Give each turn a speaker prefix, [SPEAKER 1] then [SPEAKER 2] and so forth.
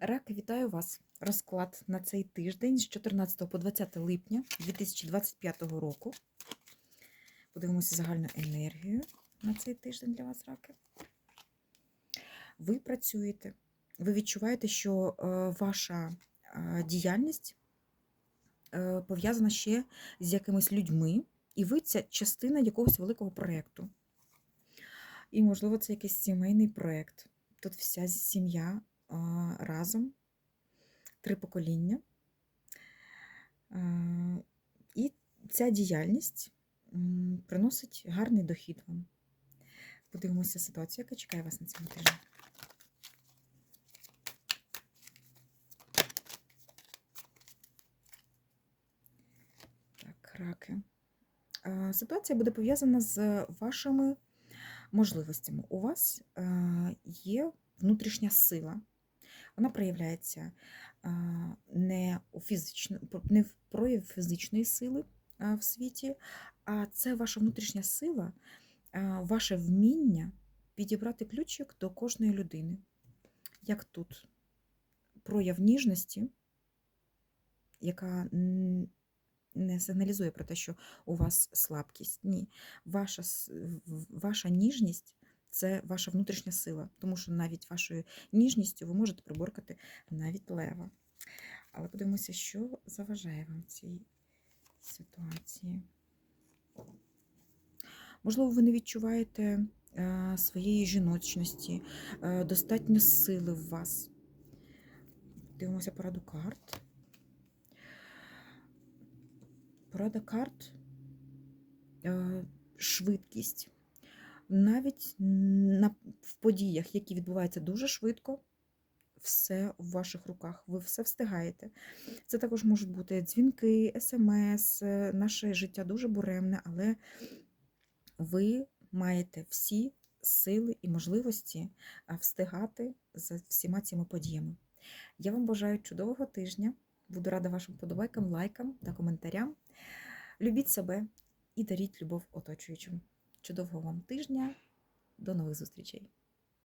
[SPEAKER 1] Раки, вітаю вас! Розклад на цей тиждень з 14 по 20 липня 2025 року. Подивимося загальну енергію на цей тиждень для вас, раки. Ви працюєте, ви відчуваєте, що е, ваша е, діяльність е, пов'язана ще з якимись людьми, і ви це частина якогось великого проєкту. І, можливо, це якийсь сімейний проєкт. Тут вся сім'я разом, три покоління. І ця діяльність приносить гарний дохід вам. Подивимося ситуацію, яка чекає вас на цьому тижні. Так, раки. Ситуація буде пов'язана з вашими можливостями. У вас є внутрішня сила. Вона проявляється не у фізично, не в прояв фізичної сили в світі, а це ваша внутрішня сила, ваше вміння підібрати ключик до кожної людини. Як тут прояв ніжності, яка не сигналізує про те, що у вас слабкість. Ні. Ваша, ваша ніжність це ваша внутрішня сила, тому що навіть вашою ніжністю ви можете приборкати навіть лева. Але подивимося, що заважає вам цій ситуації. Можливо, ви не відчуваєте е, своєї жіночності, е, достатньо сили в вас. Дивимося пораду карт. Порада карт, е, швидкість. Навіть на, в подіях, які відбуваються дуже швидко, все в ваших руках, ви все встигаєте. Це також можуть бути дзвінки, смс, е, наше життя дуже буремне, але ви маєте всі сили і можливості встигати за всіма цими подіями. Я вам бажаю чудового тижня. Буду рада вашим подобайкам, лайкам та коментарям. Любіть себе і даріть любов оточуючим. Чудового вам тижня. До нових зустрічей!